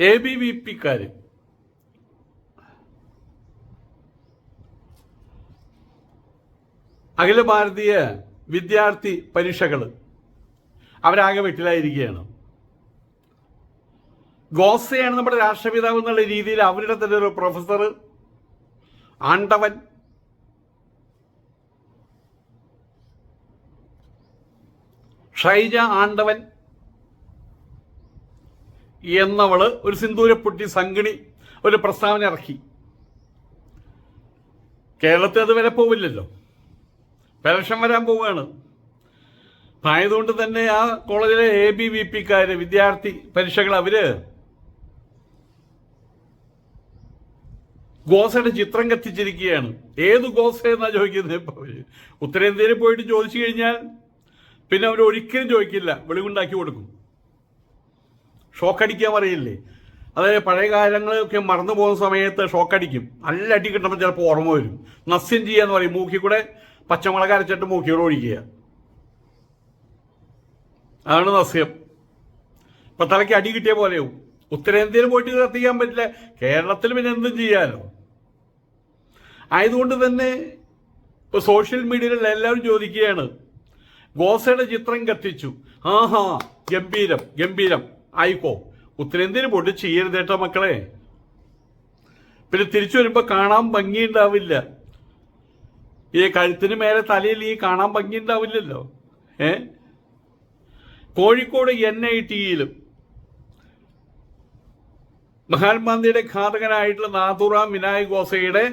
A B V പിക്കാർ അഖില ഭാരതീയ വിദ്യാർത്ഥി പരീക്ഷകൾ അവരാകെ വെട്ടിലായിരിക്കുകയാണ്. ഗോസയാണ് നമ്മുടെ രാഷ്ട്രപിതാവ് എന്നുള്ള രീതിയിൽ അവരുടെ തന്നെ ഒരു പ്രൊഫസർ ആണ്ടവൻ. ഷൈജ ആണ്ടവൻ. എന്നവൾ ഒരു സിന്ദൂരപ്പൊട്ടി സംഗണി ഒരു പ്രസ്താവന ഇറക്കി. കേരളത്തിൽ അത് വരെ പോവില്ലല്ലോ. പെലക്ഷൻ വരാൻ പോവുകയാണ്. ആയതുകൊണ്ട് തന്നെ ആ കോളേജിലെ എ ബി വി പിക്കാര് വിദ്യാർത്ഥി പരീക്ഷകൾ അവർ ഗോസയുടെ ചിത്രം കത്തിച്ചിരിക്കുകയാണ്. ഏത് ഗോസ എന്നാ ചോദിക്കുന്നത് ഇപ്പൊ ഉത്തരേന്ത്യയിൽ പോയിട്ട് ചോദിച്ചു കഴിഞ്ഞാൽ പിന്നെ അവർ ഒരിക്കലും ചോദിക്കില്ല. വെളിവുണ്ടാക്കി കൊടുക്കും. ഷോക്കടിക്കാൻ പറയില്ലേ? അതായത് പഴയ കാലങ്ങളൊക്കെ മറന്നു പോകുന്ന സമയത്ത് ഷോക്കടിക്കും. നല്ല അടി കിട്ടുമ്പോൾ ചിലപ്പോൾ ഓർമ്മ വരും. നസ്യം ചെയ്യാന്ന് പറയും. മൂക്കി കൂടെ പച്ചമുളക് അരച്ചിട്ട് മൂക്കിയോട് ഒഴിക്കുക. അതാണ് നസ്യം. ഇപ്പൊ തലയ്ക്ക് അടി കിട്ടിയ പോലെയാവും. ഉത്തരേന്ത്യയിൽ പോയിട്ട് കത്തിക്കാൻ പറ്റില്ല. കേരളത്തിൽ പിന്നെ എന്തും ചെയ്യാലോ? ആയതുകൊണ്ട് തന്നെ ഇപ്പൊ സോഷ്യൽ മീഡിയയിൽ എല്ലാവരും ചോദിക്കുകയാണ്. ഗോസയുടെ ചിത്രം കത്തിച്ചു. ആഹാ ഗംഭീരം ഗംഭീരം. ആയിക്കോ. ഉത്തരേന്ത്യയിൽ പോയിട്ട് ചെയ്യരുത് കേട്ടോ മക്കളെ. പിന്നെ തിരിച്ചു വരുമ്പോൾ കാണാൻ ഭംഗിയുണ്ടാവില്ല. ഈ കഴുത്തിന് മേലെ തലയിൽ ഈ കാണാൻ ഭംഗിയുണ്ടാവില്ലല്ലോ. ഏ? കോഴിക്കോട് എൻ ഐ ടിയിലും മഹാത്മാഗാന്ധിയുടെ ഘാതകനായിട്ടുള്ള നാഥുറാം വിനായക് ഗോസയുടെ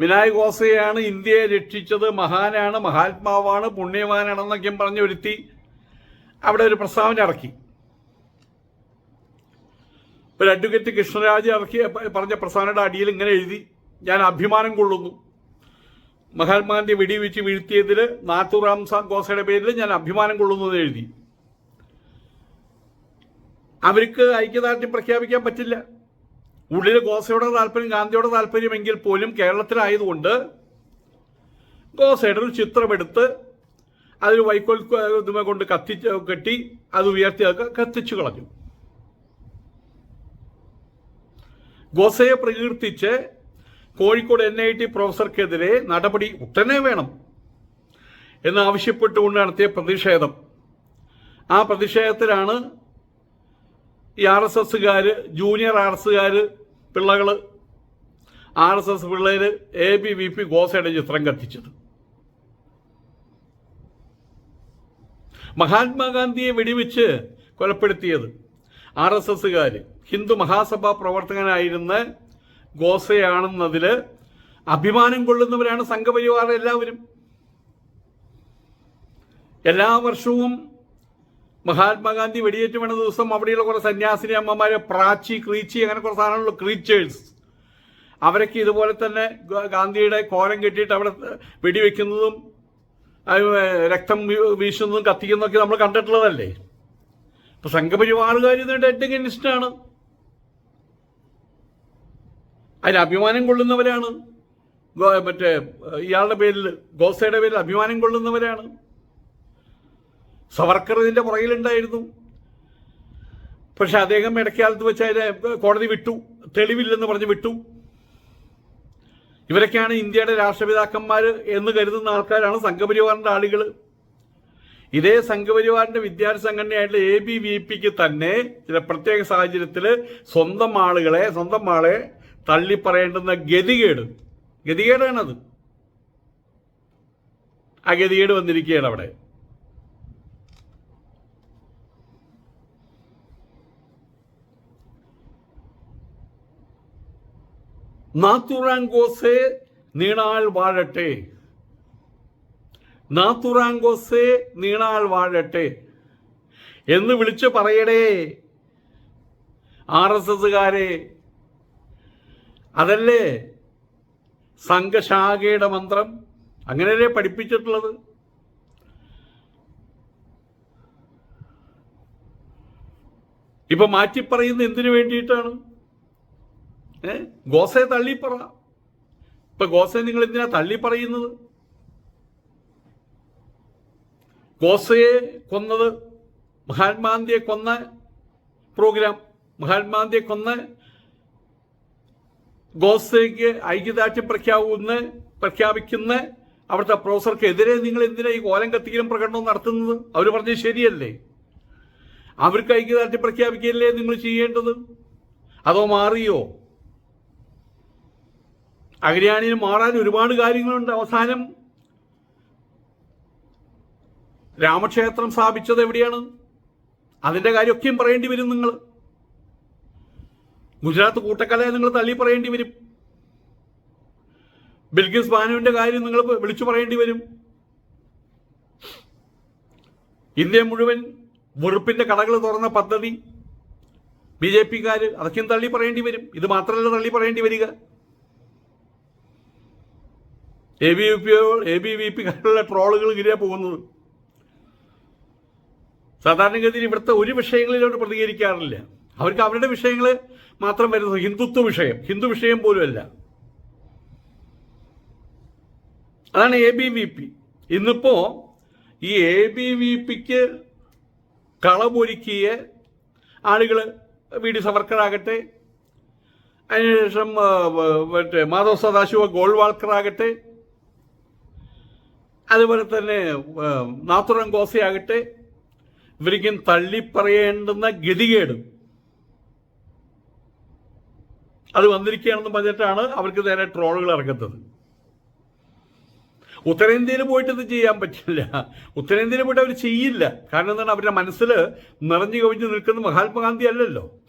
വിനായക് ഗോസയാണ് ഇന്ത്യയെ രക്ഷിച്ചത്. മഹാനാണ് മഹാത്മാവാണ് പുണ്യവാനാണെന്നൊക്കെ പറഞ്ഞു ഒരുത്തി അവിടെ ഒരു പ്രസ്താവന ഇറക്കി. ഒരു അഡ്വക്കേറ്റ് കൃഷ്ണരാജ് ഇറക്കി പറഞ്ഞ പ്രസ്താവനയുടെ അടിയിൽ ഇങ്ങനെ എഴുതി ഞാൻ അഭിമാനം കൊള്ളുന്നു. മഹാത്മാഗാന്ധി വെടിവെച്ച് വീഴ്ത്തിയതിൽ നാത്തുറാം ഗോസയുടെ പേരിൽ ഞാൻ അഭിമാനം കൊള്ളുന്നു എന്ന് എഴുതി. അവർക്ക് ഐക്യദാർഢ്യം പ്രഖ്യാപിക്കാൻ പറ്റില്ല. ഉള്ളിൽ ഗോസയുടെ താല്പര്യം ഗാന്ധിയുടെ താല്പര്യമെങ്കിൽ പോലും കേരളത്തിലായതുകൊണ്ട് ഗോസയുടെ ഒരു ചിത്രമെടുത്ത് അതിൽ വൈക്കോൽ ഇതുമേ കൊണ്ട് കത്തിച്ച് കെട്ടി അത് ഉയർത്തി കത്തിച്ചു കളഞ്ഞു. ഗോസയെ പ്രകീർത്തിച്ച് കോഴിക്കോട് എൻ ഐ ടി പ്രൊഫസർക്കെതിരെ നടപടി ഉടനെ വേണം എന്നാവശ്യപ്പെട്ടുകൊണ്ട് നടത്തിയ പ്രതിഷേധം. ആ പ്രതിഷേധത്തിലാണ് ഈ ആർ എസ് എസ്സുകാർ ജൂനിയർ ആർ എസ്സുകാർ പിള്ളകൾ ആർ എസ് എസ് പിള്ളേർ എ ബി വി പി ഗോസയുടെ ചിത്രം കത്തിച്ചത്. മഹാത്മാഗാന്ധിയെ വെടിവെച്ച് കൊലപ്പെടുത്തിയത് ആർ എസ് എസ്സുകാർ ഹിന്ദു മഹാസഭാ പ്രവർത്തകനായിരുന്ന ഗോസയാണെന്നതിൽ അഭിമാനം കൊള്ളുന്നവരാണ് സംഘപരിവാർ എല്ലാവരും. എല്ലാ വർഷവും മഹാത്മാഗാന്ധി വെടിയേറ്റ് വീണ ദിവസം അവിടെയുള്ള കുറേ സന്യാസിനി അമ്മമാരെ പ്രാച്ചി ക്രീച്ചി അങ്ങനെ കുറേ സാധനങ്ങളുള്ള ക്രീച്ചേഴ്സ് അവരൊക്കെ ഇതുപോലെ തന്നെ ഗാന്ധിയുടെ കോലം കെട്ടിയിട്ട് അവിടെ വെടിവെക്കുന്നതും രക്തം വീശുന്നതും കത്തിക്കുന്നതൊക്കെ നമ്മൾ കണ്ടിട്ടുള്ളതല്ലേ? ഇപ്പൊ സംഘപരിവാറുകാർ ഇത് ഡെഡ് അഡ്ഗനിസ്റ്റാണ് അതിന് അഭിമാനം കൊള്ളുന്നവരാണ്. മറ്റേ ഇയാളുടെ പേരിൽ ഗോസയുടെ പേരിൽ അഭിമാനം കൊള്ളുന്നവരാണ്. സവർക്കർ ഇതിന്റെ പുറകിലുണ്ടായിരുന്നു. പക്ഷെ അദ്ദേഹം ഇടയ്ക്കാലത്ത് വെച്ച് അതിനെ കോടതി വിട്ടു. തെളിവില്ലെന്ന് പറഞ്ഞ് വിട്ടു. ഇവരൊക്കെയാണ് ഇന്ത്യയുടെ രാഷ്ട്രപിതാക്കന്മാർ എന്ന് കരുതുന്ന ആൾക്കാരാണ് സംഘപരിവാറിന്റെ ആളുകൾ ഇതേ സംഘപരിവാറിന്റെ വിദ്യാർത്ഥി സംഘടനയായിട്ടുള്ള എ ബി വി പിക്ക് തന്നെ ചില പ്രത്യേക സാഹചര്യത്തിൽ സ്വന്തം ആളുകളെ സ്വന്തം ആളെ തള്ളിപ്പറയേണ്ടുന്ന ഗതികേട്. ഗതികേടാണത്. ആ ഗതികേട് വന്നിരിക്കുകയാണ് അവിടെ. നാത്തുറാങ്കോസെ നീണാൾ വാഴട്ടെ. നാത്തുറാങ്കോസെ നീണാൾ വാഴട്ടെ. എന്ന് വിളിച്ചു പറയണേ. ആർ എസ് എസുകാരെ അതല്ലേ സംഘശാഖയുടെ മന്ത്രം? അങ്ങനെയല്ലേ പഠിപ്പിച്ചിട്ടുള്ളത്? ഇപ്പൊ മാറ്റിപ്പറയുന്ന എന്തിനു വേണ്ടിയിട്ടാണ്? ഏ? ഗോസയെ തള്ളിപ്പറ ഇപ്പൊ ഗോസയെ നിങ്ങൾ എന്തിനാ തള്ളി പറയുന്നത്? ഗോസയെ കൊന്നത് മഹാത്മാന്തിയെ കൊന്ന പ്രോഗ്രാം മഹാത്മാന്തിയെ കൊന്ന് ഗോസയ്ക്ക് ഐക്യദാർഢ്യം പ്രഖ്യാപിക്കുന്ന പ്രഖ്യാപിക്കുന്ന അവിടുത്തെ പ്രൊഫസർക്കെതിരെ നിങ്ങൾ എന്തിനാ ഈ കോലം കത്തിക്കലും പ്രകടനവും നടത്തുന്നത്? അവർ പറഞ്ഞത് ശരിയല്ലേ? അവർക്ക് ഐക്യദാർഢ്യം പ്രഖ്യാപിക്കുകയല്ലേ നിങ്ങൾ ചെയ്യേണ്ടത്? അതോ മാറിയോ? അഗ്രിയാണിയിൽ മാറാൻ ഒരുപാട് കാര്യങ്ങളുണ്ട്. അവസാനം രാമക്ഷേത്രം സ്ഥാപിച്ചത് എവിടെയാണ്? അതിന്റെ കാര്യമൊക്കെയും പറയേണ്ടി വരും നിങ്ങൾ ഗുജറാത്ത് കൂട്ടക്കലയെ നിങ്ങൾ തള്ളി പറയേണ്ടി വരും. ബിൽഗിസ് ബാനുവിന്റെ കാര്യം നിങ്ങൾ വിളിച്ചു പറയേണ്ടി വരും. ഇന്ത്യ മുഴുവൻ വെറുപ്പിന്റെ കടകൾ തുറന്ന പദ്ധതി. ബി ജെ പിക്കാർ അതൊക്കെയും തള്ളി പറയേണ്ടി വരും. ഇത് മാത്രമല്ല തള്ളി പറയേണ്ടി വരിക. A B V P A B V പിക്കാരുടെ ട്രോളുകൾ ഇങ്ങനെ പോകുന്നത്. സാധാരണഗതിയിൽ ഇവിടുത്തെ ഒരു വിഷയങ്ങളിലോട്ട് പ്രതികരിക്കാറില്ല. അവർക്ക് അവരുടെ വിഷയങ്ങൾ മാത്രം വരുന്നത് ഹിന്ദുത്വ വിഷയം. ഹിന്ദു വിഷയം പോലുമല്ല. അതാണ് എ ബി വി പി. ഇന്നിപ്പോ ഈ എ ബി വി പിക്ക് കളമൊരുക്കിയ ആളുകൾ വി ഡി സവർക്കറാകട്ടെ അതിനുശേഷം മറ്റേ മാധവ് സദാശിവ ഗോൾവാൾക്കർ ആകട്ടെ അതുപോലെ തന്നെ നാത്തുറം ഗോസയാകട്ടെ ഇവരിക്കും തള്ളിപ്പറയേണ്ടുന്ന ഗതികേടും. അത് വന്നിരിക്കുകയാണെന്ന് പറഞ്ഞിട്ടാണ് അവർക്ക് നേരെ ട്രോളുകൾ ഇറക്കുന്നത് ഉത്തരേന്ത്യയിൽ പോയിട്ട് ഇത് ചെയ്യാൻ പറ്റില്ല. ഉത്തരേന്ത്യയിൽ പോയിട്ട് അവർ ചെയ്യില്ല. കാരണം എന്താണ്? അവരുടെ മനസ്സിൽ നിറഞ്ഞു കവിഞ്ഞു നിൽക്കുന്ന മഹാത്മാഗാന്ധി അല്ലല്ലോ.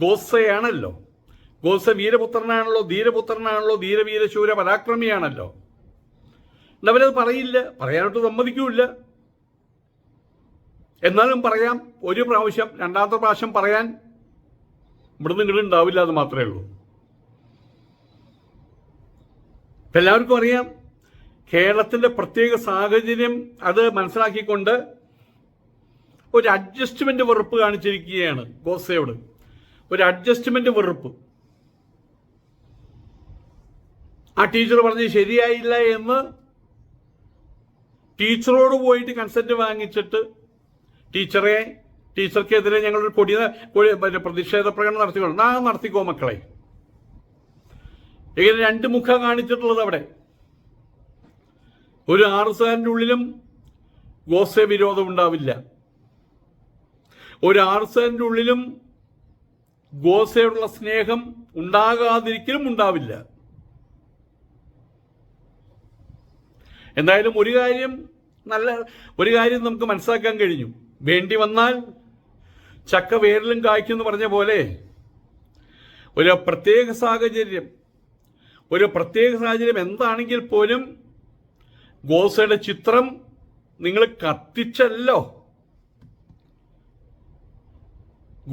ഗോസയാണല്ലോ. ഗോസ വീരപുത്രനാണല്ലോ ധീരപുത്രനാണല്ലോ ധീരവീരശൂര പരാക്രമിയാണല്ലോ. അവരത് പറയില്ല പറയാനോട്ട് സമ്മതിക്കൂല്ല. എന്നാലും പറയാം ഒരു പ്രാവശ്യം രണ്ടാമത്തെ പ്രാവശ്യം പറയാൻ ഇവിടുന്ന് നിങ്ങൾ ഉണ്ടാവില്ല അത് മാത്രമേ ഉള്ളൂ. എല്ലാവർക്കും അറിയാം കേരളത്തിന്റെ പ്രത്യേക സാഹചര്യം അത് മനസ്സിലാക്കിക്കൊണ്ട് ഒരു അഡ്ജസ്റ്റ്മെന്റ് വെറുപ്പ് കാണിച്ചിരിക്കുകയാണ് ഗോസയോട്. ഒരു അഡ്ജസ്റ്റ്മെന്റ് വെറുപ്പ്. ആ ടീച്ചർ പറഞ്ഞ് ശരിയായില്ല എന്ന് ടീച്ചറോട് പോയിട്ട് കൺസെന്റ് വാങ്ങിച്ചിട്ട് ടീച്ചറെ ടീച്ചർക്കെതിരെ ഞങ്ങളൊരു പൊടി പ്രതിഷേധ പ്രകടനം നടത്തിക്കോളൂ. നാ നടത്തിക്കോ മക്കളെ. ഇങ്ങനെ രണ്ട് മുഖം കാണിച്ചിട്ടുള്ളത് അവിടെ. ഒരു ആർ എസ് ആറിന്റെ ഉള്ളിലും ഗോസെ വിരോധം ഉണ്ടാവില്ല. ഒരു ആർ എസ് ആറിന്റെ ഉള്ളിലും ഗോസയോടുള്ള സ്നേഹം ഉണ്ടാകാതിരിക്കലും ഉണ്ടാവില്ല. എന്തായാലും ഒരു കാര്യം നല്ല ഒരു കാര്യം നമുക്ക് മനസ്സിലാക്കാൻ കഴിഞ്ഞു. വേണ്ടി വന്നാൽ ചക്ക വേരിലും കായ്ക്കും എന്ന് പറഞ്ഞ പോലെ ഒരു പ്രത്യേക സാഹചര്യം ഒരു പ്രത്യേക സാഹചര്യം എന്താണെങ്കിൽ പോലും ഗോസയുടെ ചിത്രം നിങ്ങൾ കത്തിച്ചല്ലോ.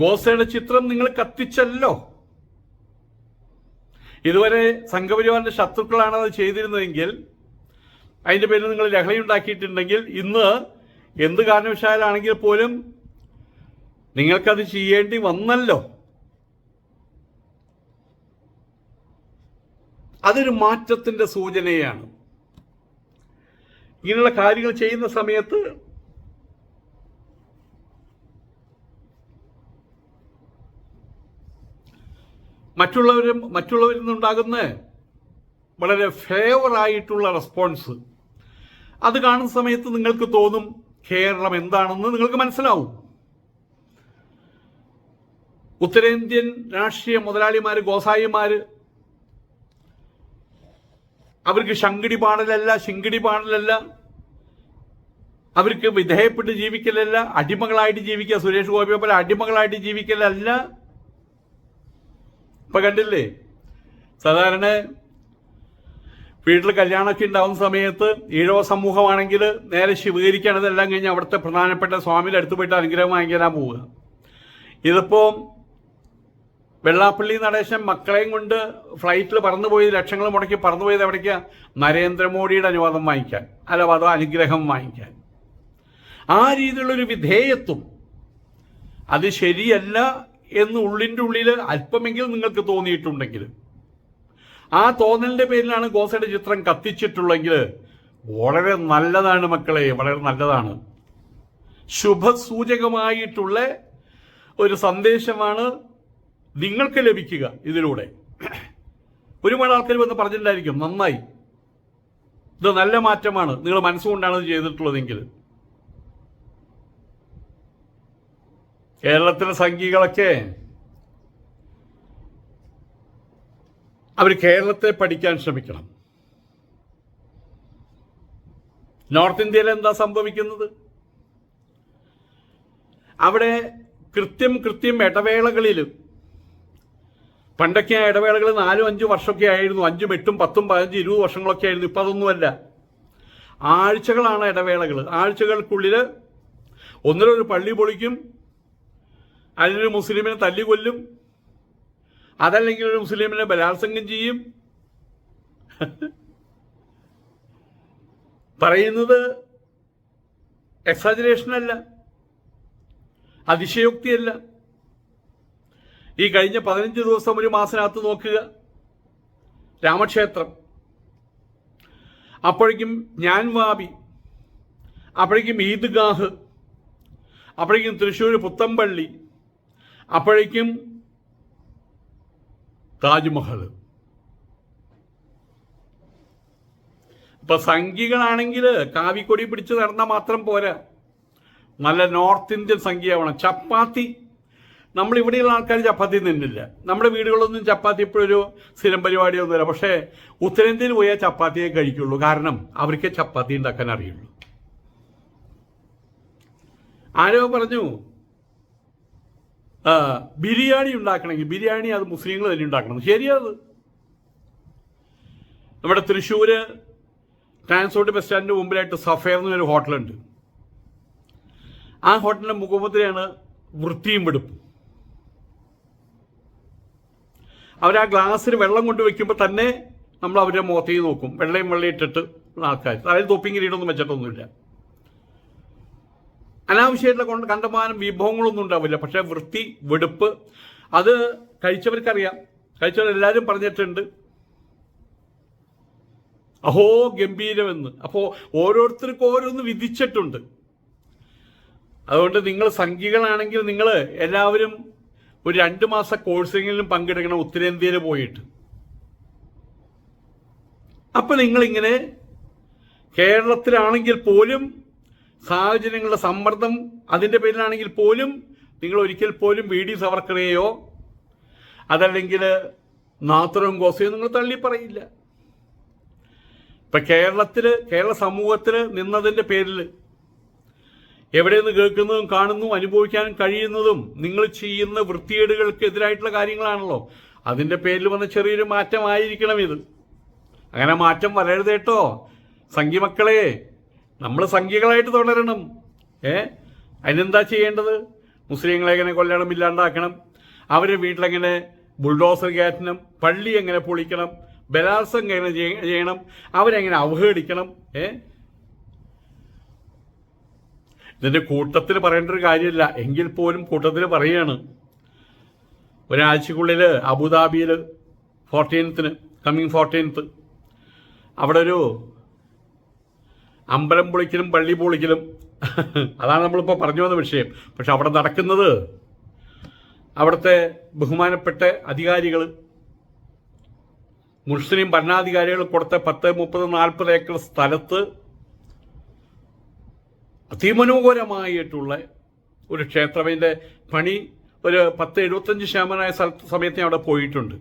ഗോസയുടെ ചിത്രം നിങ്ങൾ കത്തിച്ചല്ലോ. ഇതുവരെ സംഘപരിവാറിന്റെ ശത്രുക്കളാണ് അത് ചെയ്തിരുന്നതെങ്കിൽ അതിന്റെ പേരിൽ നിങ്ങൾ ലഹളി ഉണ്ടാക്കിയിട്ടുണ്ടെങ്കിൽ ഇന്ന് എന്ത് കാരണവശാലാണെങ്കിൽ പോലും നിങ്ങൾക്കത് ചെയ്യേണ്ടി വന്നല്ലോ. അതൊരു മാറ്റത്തിന്റെ സൂചനയാണ്. ഇങ്ങനെയുള്ള കാര്യങ്ങൾ ചെയ്യുന്ന സമയത്ത് മറ്റുള്ളവരും മറ്റുള്ളവരിൽ നിന്നുണ്ടാകുന്ന വളരെ ഫേവർ ആയിട്ടുള്ള റെസ്പോൺസ് അത് കാണുന്ന സമയത്ത് നിങ്ങൾക്ക് തോന്നും കേരളം എന്താണെന്ന് നിങ്ങൾക്ക് മനസ്സിലാവും. ഉത്തരേന്ത്യൻ രാഷ്ട്രീയ മുതലാളിമാർ ഗോസായിമാർ അവർക്ക് ശങ്കിടി പാടലല്ല ശിങ്കിടി പാടലല്ല അവർക്ക് വിധേയപ്പെട്ട് ജീവിക്കലല്ല അടിമകളായിട്ട് ജീവിക്കുക സുരേഷ് ഗോപിയെ പോലെ അടിമകളായിട്ട് ജീവിക്കലല്ല. ഇപ്പൊ കണ്ടില്ലേ? സാധാരണ വീട്ടിൽ കല്യാണമൊക്കെ ഉണ്ടാവുന്ന സമയത്ത് ഈഴവ സമൂഹമാണെങ്കിൽ നേരെ ശിവകരിക്കാണ് ഇതെല്ലാം കഴിഞ്ഞ് അവിടുത്തെ പ്രധാനപ്പെട്ട സ്വാമിയുടെ അടുത്ത് പോയിട്ട് അനുഗ്രഹം വാങ്ങിക്കാനാ പോവുക. ഇതിപ്പോ വെള്ളാപ്പള്ളി നടേശൻ മക്കളെയും കൊണ്ട് ഫ്ലൈറ്റിൽ പറന്നുപോയി ലക്ഷങ്ങൾ മുടക്കി പറന്നുപോയത് എവിടേക്കാ? നരേന്ദ്രമോദിയുടെ അനുവാദം വാങ്ങിക്കാൻ. അല്ല അതോ അനുഗ്രഹം വാങ്ങിക്കാൻ. ആ രീതിയിലുള്ളൊരു വിധേയത്വം അത് ശരിയല്ല എന്ന് ഉള്ളിന്റെ ഉള്ളിൽ അല്പമെങ്കിലും നിങ്ങൾക്ക് തോന്നിയിട്ടുണ്ടെങ്കിൽ ആ തോന്നലിന്റെ പേരിലാണ് ഗോസയുടെ ചിത്രം കത്തിച്ചിട്ടുള്ളെങ്കിൽ വളരെ നല്ലതാണ് മക്കളെ വളരെ നല്ലതാണ്. ശുഭസൂചകമായിട്ടുള്ള ഒരു സന്ദേശമാണ് നിങ്ങൾക്ക് ലഭിക്കുക ഇതിലൂടെ. ഒരുപാട് ആൾക്കാർ വന്ന് പറഞ്ഞിട്ടുണ്ടായിരിക്കും നന്നായി. ഇത് നല്ല മാറ്റമാണ്. നിങ്ങൾ മനസ്സുകൊണ്ടാണ് ഇത് ചെയ്തിട്ടുള്ളതെങ്കിൽ. കേരളത്തിലെ സംഘികളൊക്കെ അവർ കേരളത്തെ പഠിക്കാൻ ശ്രമിക്കണം. നോർത്ത് ഇന്ത്യയിൽ എന്താ സംഭവിക്കുന്നത്? അവിടെ കൃത്യം കൃത്യം ഇടവേളകളിൽ പണ്ടൊക്കെ ആ ഇടവേളകൾ നാലും അഞ്ചും വർഷമൊക്കെ ആയിരുന്നു. അഞ്ചും എട്ടും പത്തും പതിനഞ്ചും ഇരുപത് വർഷങ്ങളൊക്കെ ആയിരുന്നു. ഇപ്പം അതൊന്നുമല്ല ആഴ്ചകളാണ് ഇടവേളകൾ ആഴ്ചകൾക്കുള്ളിൽ ഒന്നിലൊരു പള്ളി പൊളിക്കും അതിനൊരു മുസ്ലിമിനെ തല്ലിക്കൊല്ലും അതല്ലെങ്കിൽ ഒരു മുസ്ലിമിനെ ബലാത്സംഗം ചെയ്യും? പറയുന്നത് എക്സാജറേഷൻ അല്ല. അതിശയോക്തിയല്ല. ഈ കഴിഞ്ഞ പതിനഞ്ച് ദിവസം ഒരു മാസത്തിനകത്ത് നോക്കുക. രാമക്ഷേത്രം. അപ്പോഴേക്കും ഞാൻ വാബി. അപ്പോഴേക്കും ഈദ്ഗാഹ്. അപ്പോഴേക്കും തൃശ്ശൂർ പുത്തമ്പള്ളി. അപ്പോഴേക്കും താജ്മഹൽ. ഇപ്പൊ സംഖ്യകളാണെങ്കിൽ കാവിക്കൊടി പിടിച്ച് നടന്നാൽ മാത്രം പോരാ. നല്ല നോർത്ത് ഇന്ത്യൻ സംഖ്യയാവണം ചപ്പാത്തി. നമ്മൾ ഇവിടെയുള്ള ആൾക്കാർ ചപ്പാത്തി തിന്നില്ല. നമ്മുടെ വീടുകളൊന്നും ചപ്പാത്തി ഇപ്പോഴൊരു സ്ഥിരം പരിപാടിയൊന്നുമില്ല. പക്ഷേ ഉത്തരേന്ത്യയിൽ പോയാൽ ചപ്പാത്തിയെ കഴിക്കുള്ളൂ. കാരണം അവർക്ക് ചപ്പാത്തി ഉണ്ടാക്കാൻ അറിയുള്ളൂ. ആരോ പറഞ്ഞു ബിരിയാണി ഉണ്ടാക്കണമെങ്കിൽ ബിരിയാണി അത് മുസ്ലിങ്ങൾ തന്നെ ഉണ്ടാക്കണം. ശരിയത് നമ്മുടെ തൃശ്ശൂർ ട്രാൻസ്പോർട്ട് ബസ് സ്റ്റാൻഡിന് മുമ്പിലായിട്ട് സഫേർ എന്നൊരു ഹോട്ടലുണ്ട്. ആ ഹോട്ടലിന്റെ മുഖമുദ്രയാണ് വൃത്തിയും വെടുപ്പും. അവർ ആ ഗ്ലാസ്സിൽ വെള്ളം കൊണ്ട് വെക്കുമ്പോൾ തന്നെ നമ്മൾ അവരുടെ മുഖത്തേക്ക് നോക്കും. വെള്ളയും വെള്ളം ഇട്ടിട്ട് ഉള്ള ആൾക്കാർ അതായത് തൊപ്പിയും വെച്ചിട്ടൊന്നുമില്ല. അനാവശ്യമായിട്ടുള്ള കൊണ്ട് കണ്ടമാനം വിഭവങ്ങളൊന്നും ഉണ്ടാവില്ല. പക്ഷെ വൃത്തി വെടുപ്പ് അത് കഴിച്ചവർക്കറിയാം. കഴിച്ചവരെല്ലാവരും പറഞ്ഞിട്ടുണ്ട്. അഹോ ഗംഭീരമെന്ന്. അപ്പോൾ ഓരോരുത്തർക്കും ഓരോന്ന് വിധിച്ചിട്ടുണ്ട്. അതുകൊണ്ട് നിങ്ങൾ സംഖ്യകളാണെങ്കിൽ നിങ്ങൾ എല്ലാവരും ഒരു രണ്ട് മാസ കോഴ്സിങ്ങിലും പങ്കെടുക്കണം. ഉത്തരേന്ത്യയിൽ പോയിട്ട്. അപ്പൊ നിങ്ങളിങ്ങനെ കേരളത്തിലാണെങ്കിൽ പോലും സാഹചര്യങ്ങളുടെ സമ്മർദ്ദം അതിന്റെ പേരിലാണെങ്കിൽ പോലും നിങ്ങൾ ഒരിക്കൽ പോലും വി ഡി സവർക്കറെയോ അതല്ലെങ്കിൽ നാത്തുറും ഗോസയോ നിങ്ങൾ തള്ളി പറയില്ല. ഇപ്പം കേരളത്തിൽ കേരള സമൂഹത്തിൽ നിന്നതിന്റെ പേരിൽ എവിടെ നിന്ന് കേൾക്കുന്നതും കാണുന്നതും അനുഭവിക്കാനും കഴിയുന്നതും നിങ്ങൾ ചെയ്യുന്ന വൃത്തികേടുകൾക്ക് എതിരായിട്ടുള്ള കാര്യങ്ങളാണല്ലോ. അതിന്റെ പേരിൽ വന്ന ചെറിയൊരു മാറ്റമായിരിക്കണം ഇത്. അങ്ങനെ മാറ്റം വരരുത് കേട്ടോ സംഖ്യമക്കളെ നമ്മൾ സംഖ്യകളായിട്ട് തുടരണം. ഏ? അതിനെന്താ ചെയ്യേണ്ടത്? മുസ്ലിങ്ങളെ എങ്ങനെ കൊല്ലണം ഇല്ലാണ്ടാക്കണം? അവരെ വീട്ടിലെങ്ങനെ ബുൾഡോസർ കയറ്റണം പള്ളി എങ്ങനെ പൊളിക്കണം ബലാത്സംഗം എങ്ങനെ ചെയ്യ- ചെയ്യണം അവരെങ്ങനെ അവഹേളിക്കണം ഏ? ഇതിന്റെ കൂട്ടത്തിൽ പറയേണ്ട ഒരു കാര്യമില്ല. എങ്കിൽ പോലും കൂട്ടത്തിൽ പറയാണ്. ഒരാഴ്ചക്കുള്ളിൽ അബുദാബിയിൽ ഫോർട്ടീൻത്തിന് കമ്മിങ് ഫോർട്ടീൻത്ത് അവിടെ ഒരു അമ്പലം പൊളിക്കലും പള്ളി പൊളിക്കലും. അതാണ് നമ്മളിപ്പോൾ പറഞ്ഞു വന്ന വിഷയം. പക്ഷെ അവിടെ നടക്കുന്നത് അവിടുത്തെ ബഹുമാനപ്പെട്ട അധികാരികൾ മുസ്ലിം ഭരണാധികാരികൾ കൊടുത്ത പത്ത് മുപ്പത് നാൽപ്പത് ഏക്കർ സ്ഥലത്ത് അതിമനോഹരമായിട്ടുള്ള ഒരു ക്ഷേത്രത്തിന്റെ പണി ഒരു പത്ത് എഴുപത്തഞ്ച് ശതമാനമായ സ്ഥലത്ത് സമയത്ത് ഞാൻ അവിടെ പോയിട്ടുണ്ട്.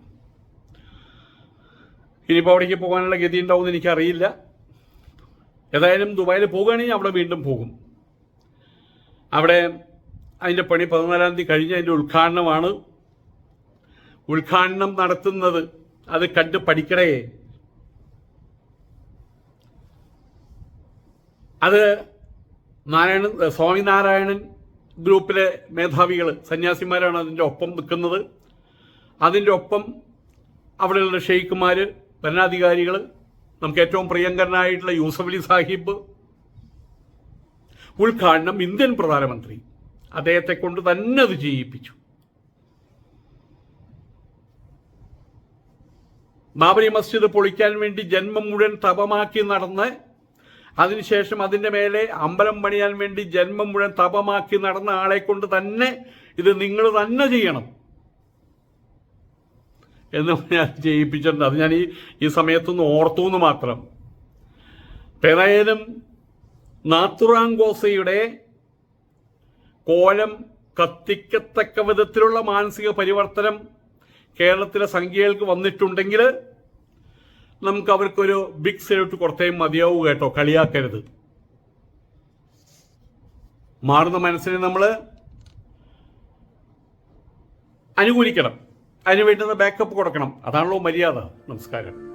ഇനിയിപ്പോൾ അവിടേക്ക് പോകാനുള്ള ഗതി ഉണ്ടാവുമെന്ന് എനിക്കറിയില്ല. ഏതായാലും ദുബായിൽ പോകുകയാണെങ്കിൽ അവിടെ വീണ്ടും പോകും. അവിടെ അതിന്റെ പണി പതിനാലാം തീയതി കഴിഞ്ഞ് അതിന്റെ ഉദ്ഘാടനമാണ്. ഉദ്ഘാടനം നടത്തുന്നത് അത് കണ്ട് പഠിക്കണേ. അത് നാരായണൻ സ്വാമിനാരായണൻ ഗ്രൂപ്പിലെ മേധാവികൾ സന്യാസിമാരാണ് അതിന്റെ ഒപ്പം നിൽക്കുന്നത്. അതിന്റെ ഒപ്പം അവിടെയുള്ള ഷെയ്ഖുമാർ ഭരണാധികാരികൾ നമുക്ക് ഏറ്റവും പ്രിയങ്കരനായിട്ടുള്ള യൂസഫ് അലി സാഹിബ്. ഉദ്ഘാടനം ഇന്ത്യൻ പ്രധാനമന്ത്രി. അദ്ദേഹത്തെ കൊണ്ട് തന്നെ അത് ചെയ്യിപ്പിച്ചു. ബാബരി മസ്ജിദ് പൊളിക്കാൻ വേണ്ടി ജന്മം മുഴുവൻ തപമാക്കി നടന്ന് അതിനുശേഷം അതിന്റെ മേലെ അമ്പലം പണിയാൻ വേണ്ടി ജന്മം മുഴുവൻ തപമാക്കി നടന്ന ആളെ കൊണ്ട് തന്നെ ഇത് നിങ്ങൾ തന്നെ ചെയ്യണം. എന്ന് ഞാൻ ചെയ്യിപ്പിച്ചിട്ടുണ്ട് അത് ഞാൻ ഈ ഈ സമയത്തൊന്ന് ഓർത്തു എന്ന് മാത്രം. ഏതായാലും നാത്തുറാങ്കോസയുടെ കോലം കത്തിക്കത്തക്ക വിധത്തിലുള്ള മാനസിക പരിവർത്തനം കേരളത്തിലെ സംഖ്യകൾക്ക് വന്നിട്ടുണ്ടെങ്കിൽ നമുക്ക് അവർക്കൊരു ബിഗ് സല്യൂട്ട് കൊടുത്തേ മതിയാവൂ കേട്ടോ. കളിയാക്കരുത്. മാറുന്ന മനസ്സിനെ നമ്മൾ അനുകൂലിക്കണം. അതിന് വേണ്ടുന്ന ബാക്കപ്പ് കൊടുക്കണം. അതാണല്ലോ മര്യാദ. നമസ്കാരം.